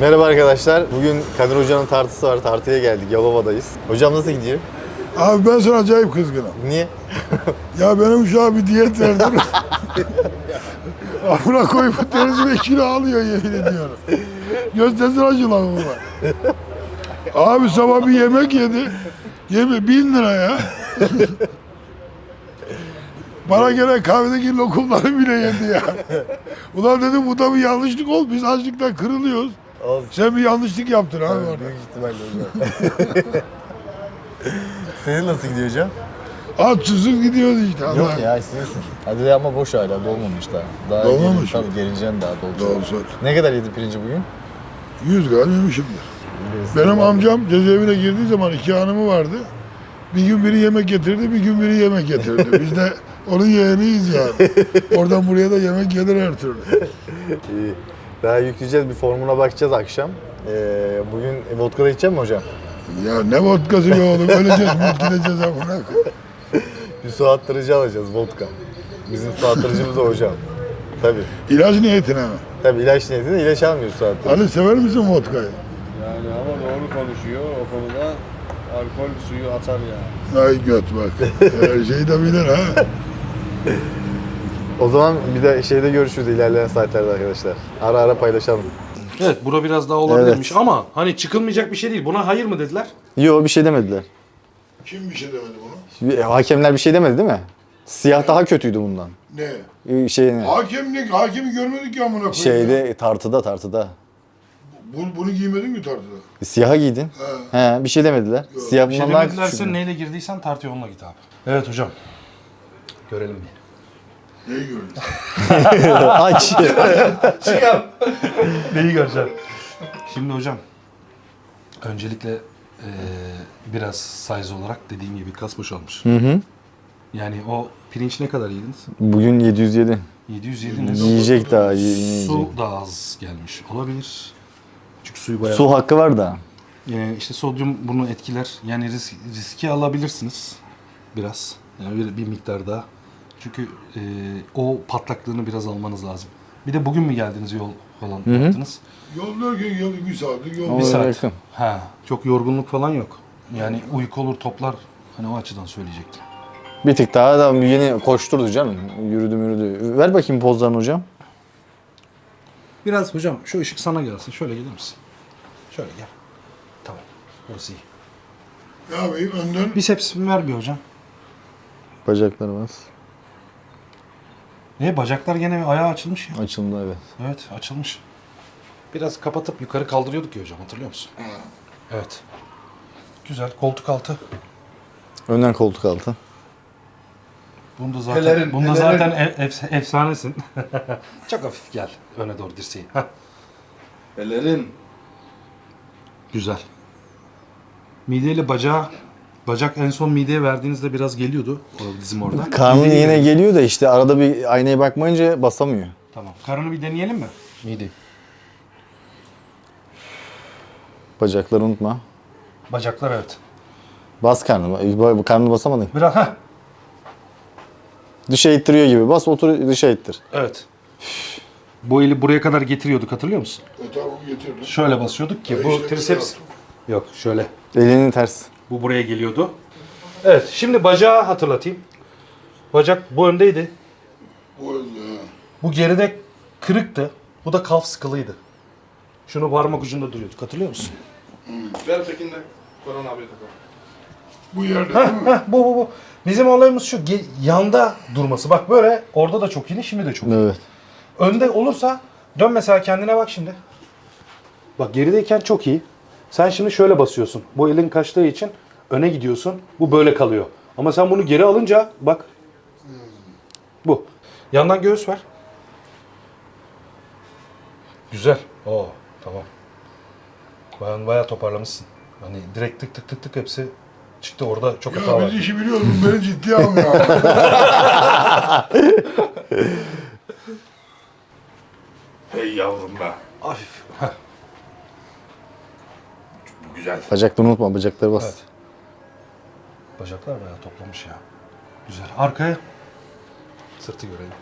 Merhaba arkadaşlar. Bugün Kadir Hoca'nın tartısı var. Tartıya geldik. Yalova'dayız. Hocam nasıl gidiyor? Abi ben sana acayip kızgınım. Niye? Ya benim uşağa bir diyet verdim. Amına koyup ve kilo alıyor yemin ediyorum. Göstersin acılar bunlar. Abi sabah bir yemek yedi. Yeme bin lira ya. Bana gelen kahvedeki lokumları bile yedi ya. Ulan dedim bu da bir yanlışlık oldu. Biz açlıktan kırılıyoruz. Olsun. Sen bir yanlışlık yaptın abi orada. Büyük ihtimalle hocam. Senin nasıl gidiyor hocam? Aç susuz gidiyoruz işte. Yok Allah. ya istiyorsun. Hadi ama boş hala dolmamış daha. Daha Dolmamış gelin- mı? Tabii gelineceksin daha dolacak. Ne kadar yedi pirinci bugün? Yüz gram yemişimdir. Benim amcam cezaevine girdiği zaman iki hanımı vardı. Bir gün biri yemek getirdi, bir gün biri yemek getirdi. Biz de onun yeğeniyiz yani. Oradan buraya da yemek gelir her türlü. İyi. Daha yükleyeceğiz. Bir formuna bakacağız akşam. Ee, bugün vodka da içecek mi hocam? Ya ne vodkası be oğlum, öleceğiz, mut gideceğiz amına. Bir su attırıcı alacağız vodka. Bizim su attırıcımız o hocam. Tabii. İlaç niyetine mi? Tabii ilaç niyetinde ilaç almıyoruz su attırıcı. Ali sever misin vodkayı? Yani ama doğru konuşuyor o konuda. Alkol suyu atar ya. Ay göt bak. Her şeyi de bilir ha. O zaman bir de şeyde görüşürüz ilerleyen saatlerde arkadaşlar. Ara ara paylaşalım. Evet bura biraz daha olabilirmiş ama hani çıkılmayacak bir şey değil. Buna hayır mı dediler? Yo bir şey demediler. Kim bir şey demedi bunu? Bir- Hakemler bir şey demedi değil mi? Siyah daha kötüydü bundan. Ne? Ee, Şeyini. Hakemlik, hakemi görmedik ya amına koyayım. Şeyde tartıda tartıda. Bu, bunu giymedin mi tartıda? Siyaha giydin. He, bir şey demediler. Siyah Bir şey bundan daha demedilerse küçüktü. neyle girdiysen tartı yoluna git abi. Evet hocam. Görelim bir. Neyi gördün? Aç. Çıkar. Neyi göreceğim? Şimdi hocam. Öncelikle eee, biraz size olarak dediğim gibi kasmış olmuş. Hı hı. Yani o pirinç ne kadar yediniz? Bugün 707. 700 yediniz. Yiyecek daha. y- yiyecek. Su da az gelmiş olabilir. Çünkü suyu bayağı... Su hakkı var da. Ee, işte sodyum bunu etkiler. Yani risk, riski alabilirsiniz biraz. Yani bir, bir miktar daha. Çünkü e, o patlaklığını biraz almanız lazım. Bir de bugün mü geldiniz yol falan yaptınız? Yol derken yol bir saatlik yol. Bir saat. yakın. Ha, çok yorgunluk falan yok. Yani uyku olur toplar. Hani o açıdan söyleyecektim. Bir tık daha da yeni koşturdu canım. Yürüdü yürüdü. Ver bakayım pozlarını hocam. Biraz hocam şu ışık sana gelsin. Şöyle gelir misin? Şöyle gel. Tamam. Burası iyi. Ne yapayım önden? Bisepsimi ver bir hocam. Bacakları bas. E bacaklar gene ayağı açılmış ya. Açıldı evet. Evet açılmış. Biraz kapatıp yukarı kaldırıyorduk ya hocam hatırlıyor musun? Evet. Güzel koltuk altı. Önden koltuk altı. Bunda zaten Pelerin, bunda pelerin. zaten e- ef- efsanesin. Çok hafif gel öne doğru dirseği. Heh. Pelerin. Güzel. Mideyle bacağı bacak en son mideye verdiğinizde biraz geliyordu. O dizim orada. Karnı Mideye yine geliyor. geliyor da işte arada bir aynaya bakmayınca basamıyor. Tamam. Karını bir deneyelim mi? Mideyi. Bacakları unutma. Bacaklar evet. Bas karnını. Bu Karnını basamadın. Biraz heh. Dışa ittiriyor gibi. Bas otur dışa ittir. Evet. Bu eli buraya kadar getiriyorduk hatırlıyor musun? O tavuğu getirdim. Şöyle basıyorduk ki bu triceps yok şöyle. Elinin ters. Bu buraya geliyordu. Evet, şimdi bacağı hatırlatayım. Bacak bu öndeydi. Bu öyle. Bu geride kırıktı. Bu da kalf sıkılıydı. Şunu parmak ucunda duruyorduk. Hatırlıyor musun? Ver Pekin de Koran abiye takalım. Bu yerde değil mi? Heh, bu bu bu. Bizim olayımız şu ge- yanda durması. Bak böyle orada da çok iyi, şimdi de çok iyi. Evet. Önde olursa dön mesela kendine bak şimdi. Bak gerideyken çok iyi. Sen şimdi şöyle basıyorsun. Bu elin kaçtığı için öne gidiyorsun. Bu böyle kalıyor. Ama sen bunu geri alınca bak. Bu. Yandan göğüs ver. Güzel. Oo tamam. Bayağı, bayağı toparlamışsın. Hani direkt tık tık tık tık hepsi çıktı orada çok hata Ya var. biz işi biliyoruz. Beni ciddiye almıyor. Hey yavrum be. Hafif. Bu güzel. Bacakları unutma. Bacakları bas. Evet. Bacaklar bayağı toplamış ya. Güzel. Arkaya. Sırtı görelim.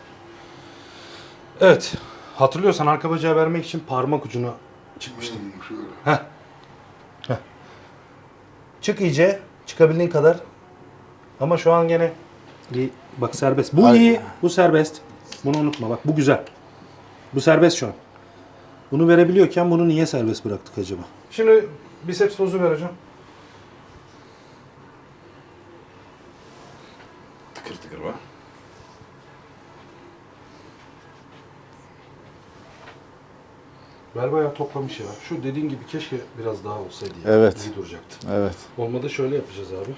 Evet. Hatırlıyorsan arka bacağı vermek için parmak ucunu çıkmıştım. Hmm, şöyle. Çık iyice. Çıkabildiğin kadar. Ama şu an gene bir bak serbest. Bu Ay. iyi. Bu serbest. Bunu unutma. Bak bu güzel. Bu serbest şu an. Bunu verebiliyorken bunu niye serbest bıraktık acaba? Şimdi biceps pozu ver hocam. Tıkır tıkır var. Bel bayağı toplamış ya. Şu dediğin gibi keşke biraz daha olsaydı ya. Evet. İyi duracaktı. Evet. Olmadı şöyle yapacağız abi.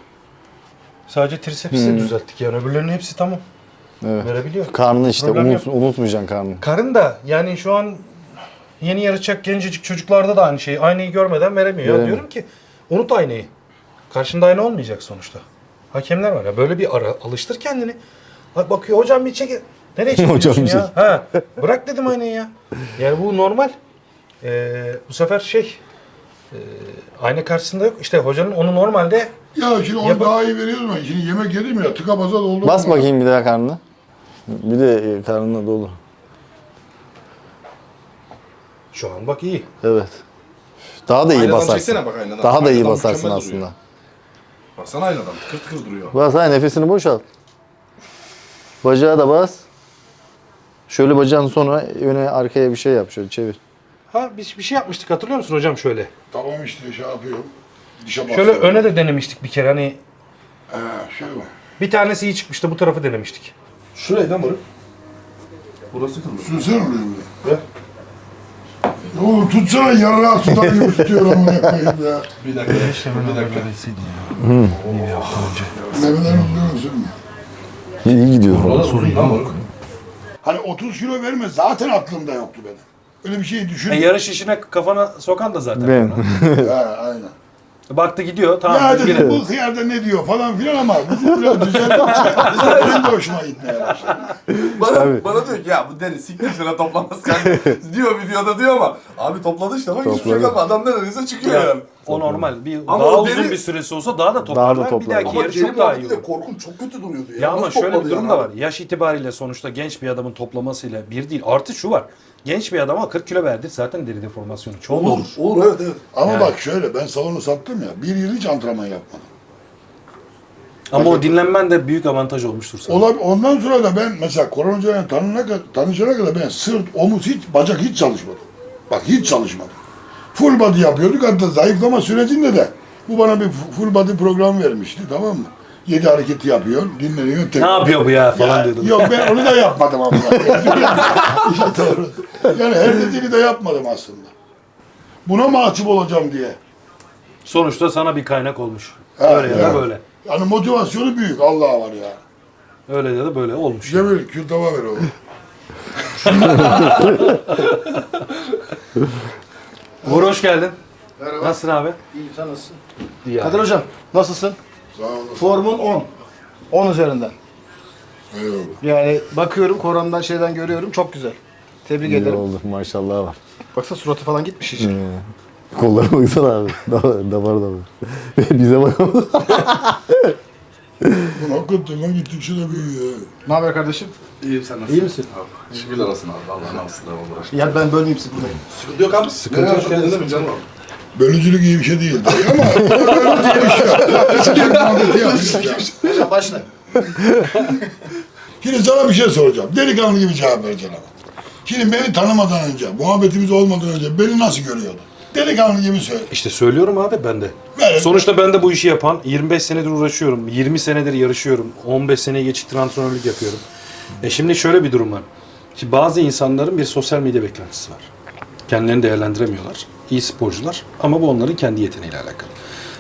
Sadece trisepsi düzelttik yani. Öbürlerinin hepsi tamam. Evet. Verebiliyor. Karnı işte Problem unut, unutmayacaksın karnını. Karın da yani şu an yeni yarışacak gencecik çocuklarda da aynı şeyi. Aynayı görmeden veremiyor. Ya Veremiyor. diyorum ki unut aynayı. Karşında ayna olmayacak sonuçta. Hakemler var ya böyle bir ara alıştır kendini. Bak bakıyor hocam bir çek. Nereye çekiyorsun ya? Ha, bırak dedim aynayı ya. Yani bu normal. Ee, bu sefer şey e, ayna karşısında yok. İşte hocanın onu normalde Ya şimdi onu Yap- daha iyi veriyoruz ama şimdi yemek yedim ya tıka baza doldurdum. Bas bakayım bir daha karnını. Bir de e, karnına dolu. şu an bak iyi. Evet. Daha da iyi Aynadan basarsın. çeksene bak aynadan. Daha da iyi Aynadan basarsın mükemmel aslında. duruyor. Baksana aynadan tıkır tıkır duruyor. Bas ha nefesini boşalt. Bacağı da bas. Şöyle bacağın sonra öne arkaya bir şey yap şöyle çevir. Ha biz bir şey yapmıştık hatırlıyor musun hocam şöyle? Tamam işte şey yapıyorum. Dişe Şöyle öne de denemiştik bir kere hani He şey var. bir tanesi iyi çıkmıştı bu tarafı denemiştik. Şurayı da mırık. Burası kırmızı. Sürsene oraya buraya. Oğlum tutsana yaralı tutar gibi tutuyor amına koyayım ya. Bir dakika. bir dakika. Memelerini duyuyorsun. İyi gidiyor. Burada uzun lan. Hani 30 kilo verme zaten aklımda yoktu benim. Öyle bir şey düşün. E, yarış işine kafana sokan da zaten. Ben. Aynen. Baktı gidiyor tamam. ya yine- dedim bu hıyarda ne diyor falan filan ama bizim biraz düzenli Benim de hoşuma başladı. Bana, Tabii. bana diyor ki ya bu deri siktir sana toplamaz kanka. diyor videoda diyor ama abi topladı işte bak hiçbir şey kalmadı. Adam ne dediyse çıkıyor Ya, yani. O normal. Bir Ama daha o uzun deri- bir süresi olsa daha da toplarlar. toplar. Bir dahaki Ama yarış deri çok daha iyi de olur. korkunç çok kötü duruyordu ya. Ya ama Nasıl şöyle bir topladı durum da var. Yaş itibariyle sonuçta genç bir adamın toplamasıyla bir değil. Artı şu var. Genç bir adama 40 kilo verdi zaten deri deformasyonu çoğu olur. Olur, olur evet evet. Ama Yani. bak şöyle ben salonu sattım ya bir yıl hiç antrenman yapmadım. Ama o dinlenmen de büyük avantaj olmuştur sana. Olab ondan sonra da ben mesela koronacıyla tanına kadar, tanışana kadar ben sırt, omuz hiç, bacak hiç çalışmadım. Bak hiç çalışmadım. Full body yapıyorduk hatta zayıflama sürecinde de bu bana bir full body program vermişti tamam mı? Yedi hareketi yapıyor, dinleniyor. ne tekrar- yapıyor bu ya falan Ya, diyordum. Yok ben onu da yapmadım ama. işte doğru. Yani her dediğini de yapmadım aslında. Buna mahcup olacağım diye. Sonuçta sana bir kaynak olmuş. Ha, Öyle ya da ya. böyle. Yani motivasyonu büyük. Allah var ya. Öyle ya da böyle olmuş. Cemil kül tava ver oğlum. Uğur hoş geldin. Merhaba. Nasılsın abi? İyiyim sen nasılsın? İyi Kadir hocam nasılsın? Sağ olasın. Formun 10. 10 üzerinden. Eyvallah. Yani bakıyorum korondan şeyden görüyorum çok güzel. Tebrik İyi ederim. oldu maşallah var. Baksana suratı falan gitmiş hiç. Kollara baksana abi. Damar damar. damar. Bize bakalım. Ulan hakikaten lan gittikçe de büyüyor. ha. Ne haber kardeşim? İyiyim sen nasılsın? İyi misin? Abi, şükürler olsun abi. Allah'ın hamdısıyla uğraştık. Ya ben bölmeyeyim sizi burada. Sıkıntı yok abi. Sıkıntı yok. Değil mi canım abi? Bölücülük iyi bir şey değil tabii ama öyle bir şey. Sıcak muhabbeti yapıyoruz ya. Başla. Şimdi sana bir şey soracağım. Delikanlı gibi cevap vereceksin ama. Şimdi beni tanımadan önce, muhabbetimiz olmadan önce beni nasıl görüyordun? Delikanlı gibi söyle. İşte söylüyorum abi ben de. Evet. Sonuçta ben de bu işi yapan 25 senedir uğraşıyorum. 20 senedir yarışıyorum. 15 seneye geçiktir antrenörlük yapıyorum. E şimdi şöyle bir durum var. Şimdi bazı insanların bir sosyal medya beklentisi var. Kendilerini değerlendiremiyorlar. İyi sporcular ama bu onların kendi yeteneğiyle alakalı.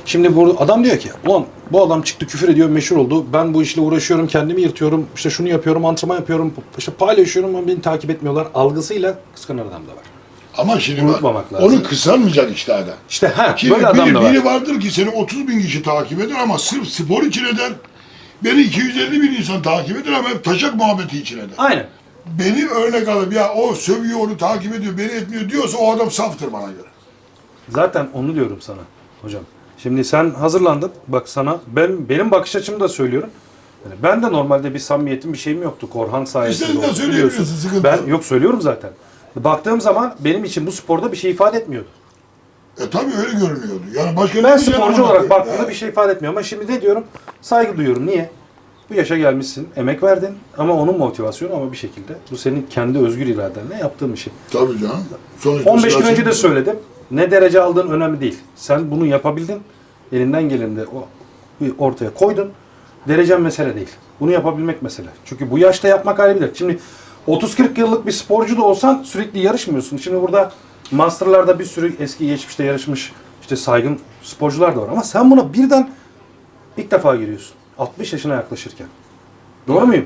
Şimdi bu adam diyor ki, ulan bu adam çıktı küfür ediyor, meşhur oldu. Ben bu işle uğraşıyorum, kendimi yırtıyorum, işte şunu yapıyorum, antrenman yapıyorum, işte paylaşıyorum ama beni takip etmiyorlar. Algısıyla kıskanan adam da var. Ama şimdi bak, Unutmamak lazım. onu kısalmayacak işte adam. İşte ha, Şimdi böyle adam biri, da var. biri vardır ki seni 30 bin kişi takip eder ama sırf spor için eder. Beni 250 bin insan takip eder ama hep taşak muhabbeti için eder. Aynen. Beni örnek alıp ya o sövüyor onu takip ediyor beni etmiyor diyorsa o adam saftır bana göre. Zaten onu diyorum sana hocam. Şimdi sen hazırlandın. Bak sana ben benim bakış açımı da söylüyorum. Yani ben de normalde bir samimiyetim bir şeyim yoktu. Korhan sayesinde. İstediğin de oldu, söyleyebilirsin, sıkıntı Ben yok. yok söylüyorum zaten. Baktığım zaman benim için bu sporda bir şey ifade etmiyordu. E tabii öyle görünüyordu. Yani başka Ben diyeceğim sporcu olarak baktığımda Ya. bir şey ifade etmiyor ama şimdi ne diyorum? Saygı duyuyorum. Niye? Bu yaşa gelmişsin, emek verdin ama onun motivasyonu ama bir şekilde bu senin kendi özgür iradenle yaptığın bir şey. Tabii canım. Sonuçta 15 gün önce de söyledim. Ne derece aldığın önemli değil. Sen bunu yapabildin. Elinden geleni de ortaya koydun. Derecen mesele değil. Bunu yapabilmek mesele. Çünkü bu yaşta yapmak ayrı bir dert. Şimdi 30-40 yıllık bir sporcu da olsan sürekli yarışmıyorsun. Şimdi burada Master'larda bir sürü eski geçmişte yarışmış işte saygın sporcular da var. Ama sen buna birden ilk defa giriyorsun. 60 yaşına yaklaşırken. Doğru muyum?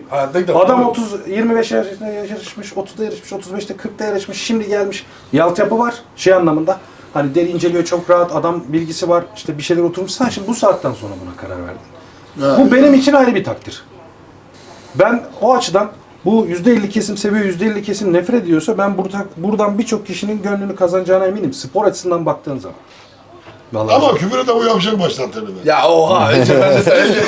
Adam 30 25 yaşında yarışmış, 30'da yarışmış, 35'te 40'ta yarışmış. Şimdi gelmiş. Bir altyapı var şey anlamında. Hani deri inceliyor çok rahat, adam bilgisi var, işte bir şeyler oturmuş. Sen şimdi bu saatten sonra buna karar verdin. Ya, Bu benim için ayrı bir takdir. Ben o açıdan bu %50 kesim seviyor, %50 kesim nefret ediyorsa ben burada buradan birçok kişinin gönlünü kazanacağına eminim. Spor açısından baktığın zaman. Vallahi Ama küfüre de bu yavşak başlattı beni. Ya oha önce ben de sen önce.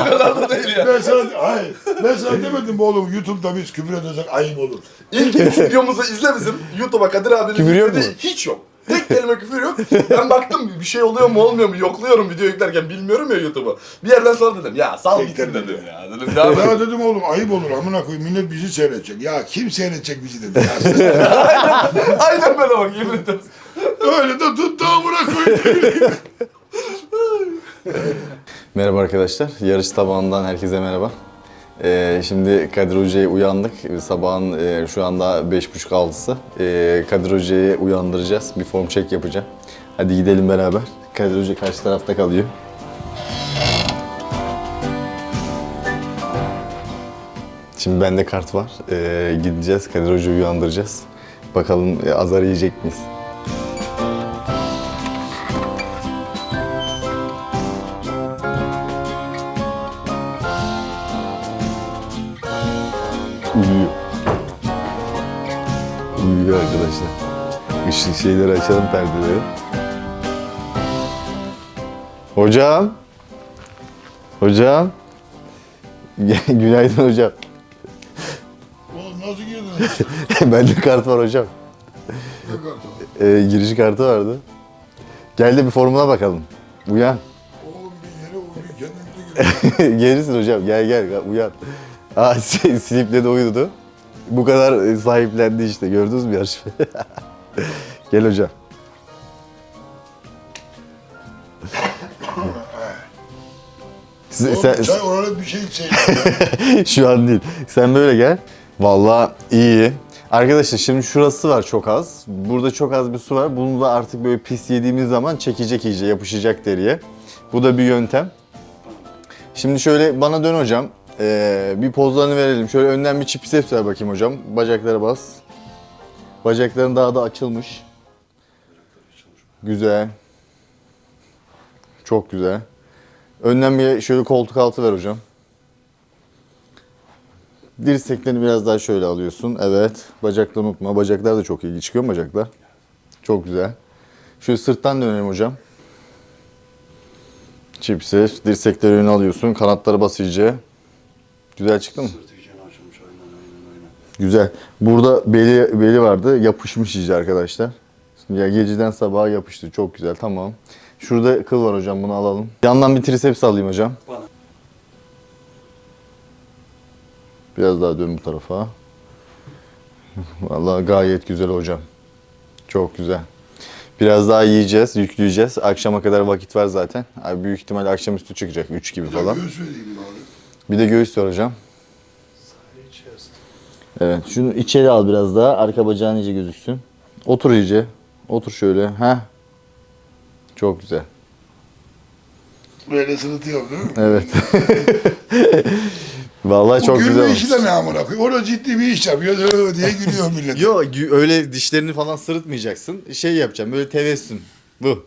o kadar da, değil ya. Ben sana, hayır, ben sana demedim mi oğlum YouTube'da biz küfür edersek ayıp olur. İlk videomuzu izle bizim. YouTube'a Kadir abinin Küfür yok mu? Hiç yok. Tek kelime küfür yok. Ben baktım bir şey oluyor mu olmuyor mu yokluyorum video yüklerken bilmiyorum ya YouTube'u. Bir yerden sonra dedim ya sal gitsin dedim ya. Dedim ya ben... Ya dedim oğlum ayıp olur amına koyayım millet bizi seyredecek. Ya kim seyredecek bizi dedi. Ya, Aynen böyle bak yemin ederim. öyle de tuttu amına koyayım. Merhaba arkadaşlar. Yarış tabağından herkese merhaba. Ee, şimdi Kadir Hoca'yı uyandık. Sabahın e, şu anda 5.30-6'sı. Ee, Kadir Hoca'yı uyandıracağız. Bir form check yapacağım. Hadi gidelim beraber. Kadir Hoca karşı tarafta kalıyor. Şimdi bende kart var. Ee, gideceğiz. Kadir Hoca'yı uyandıracağız. Bakalım e, azar yiyecek miyiz? Şeyleri açalım perdeleri. Hocam. Hocam. Günaydın hocam. Oğlum nasıl girdin? Bende kart var hocam. Ne kartı? Ee, giriş kartı vardı. Gel de bir formuna bakalım. Uyan. Oğlum bir yere uyu kendimize. Gelirsin hocam. Gel gel uyan. Aa Silip'le de uyudu. Bu kadar e, sahiplendi işte. Gördünüz mü yarışmayı? Gel hocam. Siz- Oğlum sen, çay oralet bir şey içseydin. Şu an değil. Sen böyle gel. Vallahi iyi. Arkadaşlar şimdi şurası var çok az. Burada çok az bir su var. Bunu da artık böyle pis yediğimiz zaman çekecek iyice, yapışacak deriye. Bu da bir yöntem. Şimdi şöyle bana dön hocam. Ee, bir pozlarını verelim. Şöyle önden bir çipiseps ver bakayım hocam. Bacaklara bas. Bacakların daha da açılmış. Güzel. Çok güzel. Önden bir şöyle koltuk altı ver hocam. Dirseklerini biraz daha şöyle alıyorsun. Evet. Bacakları unutma. Bacaklar da çok iyi. Çıkıyor mu bacaklar? Çok güzel. Şöyle sırttan dönelim hocam. Çipsi. Dirsekleri öne alıyorsun. Kanatları bas iyice. Güzel çıktı mı? Güzel. Burada beli, beli vardı. Yapışmış iyice arkadaşlar. Ya geceden sabaha yapıştı. Çok güzel. Tamam. Şurada kıl var hocam. Bunu alalım. Yandan bir triceps alayım hocam. Biraz daha dön bu tarafa. Vallahi gayet güzel hocam. Çok güzel. Biraz daha yiyeceğiz, yükleyeceğiz. Akşama kadar vakit var zaten. Abi büyük ihtimalle akşamüstü çıkacak 3 gibi falan. Bir de göğüs var hocam. Evet, şunu içeri al biraz daha. Arka bacağın iyice gözüksün. Otur iyice. Otur şöyle. Ha. Çok güzel. Böyle sırıtıyor değil mi? Evet. Vallahi çok güzel. gülme olmuş. işi de ne amına koyayım? Orada ciddi bir iş yapıyor diye gülüyor millet. Yo gü- öyle dişlerini falan sırıtmayacaksın. Şey yapacağım böyle tebessüm. Bu.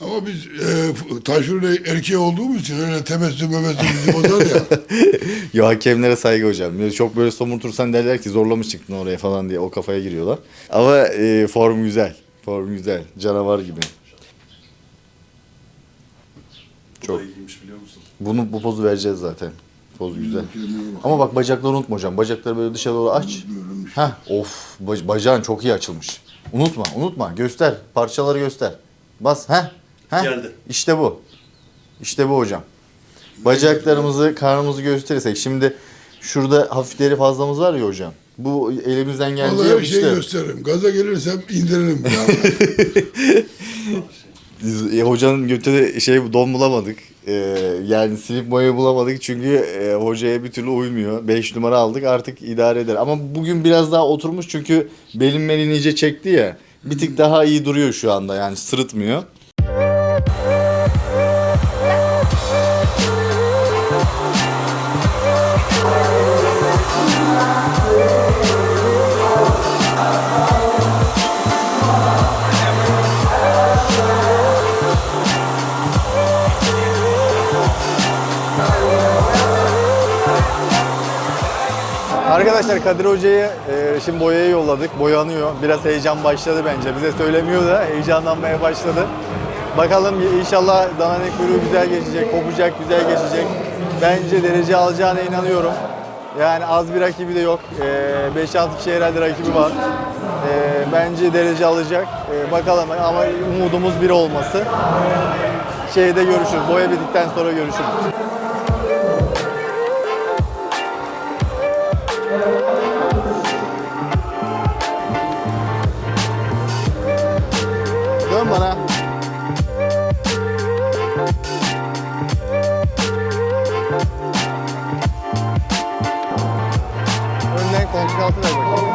Ama biz e, taşrlı erkeği olduğumuz için öyle tebessüm mebessüm bizi bozar ya. Yo hakemlere saygı hocam. Çok böyle somurtursan derler ki zorlamış çıktın oraya falan diye o kafaya giriyorlar. Ama e, form güzel. Form güzel. Canavar gibi. Çok. Bunu bu pozu vereceğiz zaten. Poz güzel. Ama bak bacakları unutma hocam. Bacakları böyle dışa doğru aç. Heh, of bac- bacağın çok iyi açılmış. Unutma, unutma. Göster. Parçaları göster. Bas. Heh. Heh. Geldi. İşte bu. İşte bu hocam. Bacaklarımızı, karnımızı gösterirsek. Şimdi şurada hafif deri fazlamız var ya hocam. Bu elimizden geldiği Vallahi her şeyi işte. gösteririm. Gaza gelirsem indiririm. Biz, e, hocanın götüne şey don bulamadık. Ee, yani silip boya bulamadık çünkü e, hocaya bir türlü uymuyor. 5 numara aldık artık idare eder. Ama bugün biraz daha oturmuş çünkü belim belini iyice çekti ya. Bir tık daha iyi duruyor şu anda yani sırıtmıyor. Arkadaşlar Kadir Hoca'yı e, şimdi boyaya yolladık. Boyanıyor. Biraz heyecan başladı bence. Bize söylemiyor da heyecanlanmaya başladı. Bakalım inşallah dananek kuyruğu güzel geçecek, kopacak, güzel geçecek. Bence derece alacağına inanıyorum. Yani az bir rakibi de yok. E, 5-6 kişi herhalde rakibi var. E, bence derece alacak. E, bakalım ama umudumuz bir olması. Şeyde görüşürüz. Boya bittikten sonra görüşürüz. Bana. Önden koltuk altı ver bakayım.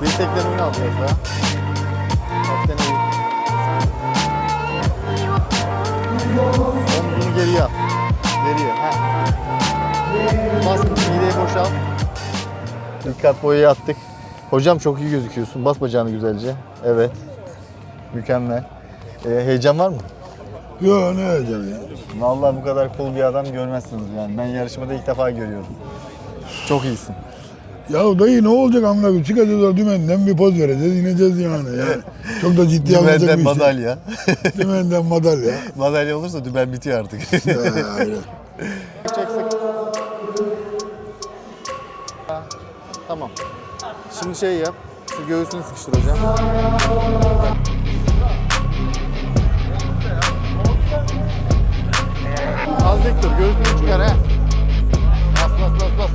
Dirsekten öne al biraz daha. Hafiften eğil. Omzunu geriye al. Geriye. Ha. Bas mideyi boşalt. Dikkat boyayı attık. Hocam çok iyi gözüküyorsun. Bas bacağını güzelce. Evet. Mükemmel. Ee, heyecan var mı? Yo ne heyecanı ya. Vallahi bu kadar cool bir adam görmezsiniz yani. Ben yarışmada ilk defa görüyorum. Çok iyisin. Ya dayı ne olacak amına koyayım? Çıkacağız o dümenden bir poz vereceğiz, ineceğiz yani. yani çok da ciddi Dümenden bir şey. madalya. Dümenden madalya. madalya olursa dümen bitiyor artık. Aynen. Tamam. Şimdi şey yap. Şu göğsünü sıkıştır hocam. Az dik dur. Göğsünü çıkar he. Bas bas bas bas.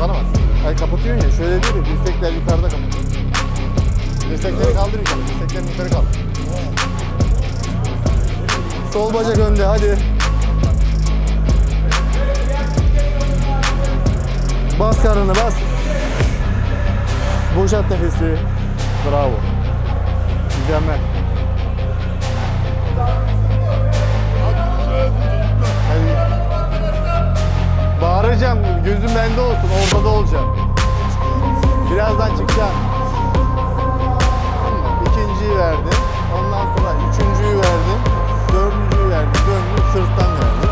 Bana bas. Ay kapatıyorsun ya. Şöyle değil de dirsekler yukarıda kapat. Dirsekleri kaldır yukarı. Dirseklerini yukarı kaldır. Sol bacak önde hadi. Bas karnını bas. Boşalt nefesi. Bravo. Mükemmel. Bağıracağım. Gözüm bende olsun. Ortada olacağım. Birazdan çıkacağım. İkinciyi verdim. Ondan sonra üçüncüyü verdim. Dördüncüyü verdim. Döndüm sırttan verdim.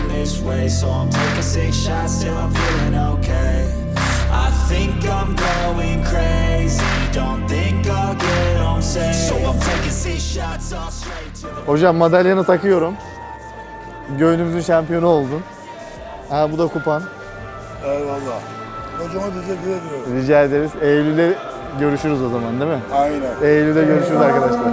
this way So I'm taking six shots till I'm feeling okay I think I'm going crazy Don't think I'll get home safe So I'm taking six shots all straight to the Hocam madalyanı takıyorum. Göğünümüzün şampiyonu oldun. Ha bu da kupan. Eyvallah. Hocama teşekkür ediyorum. Rica ederiz. Eylül'de görüşürüz o zaman değil mi? Aynen. Eylül'de görüşürüz arkadaşlar.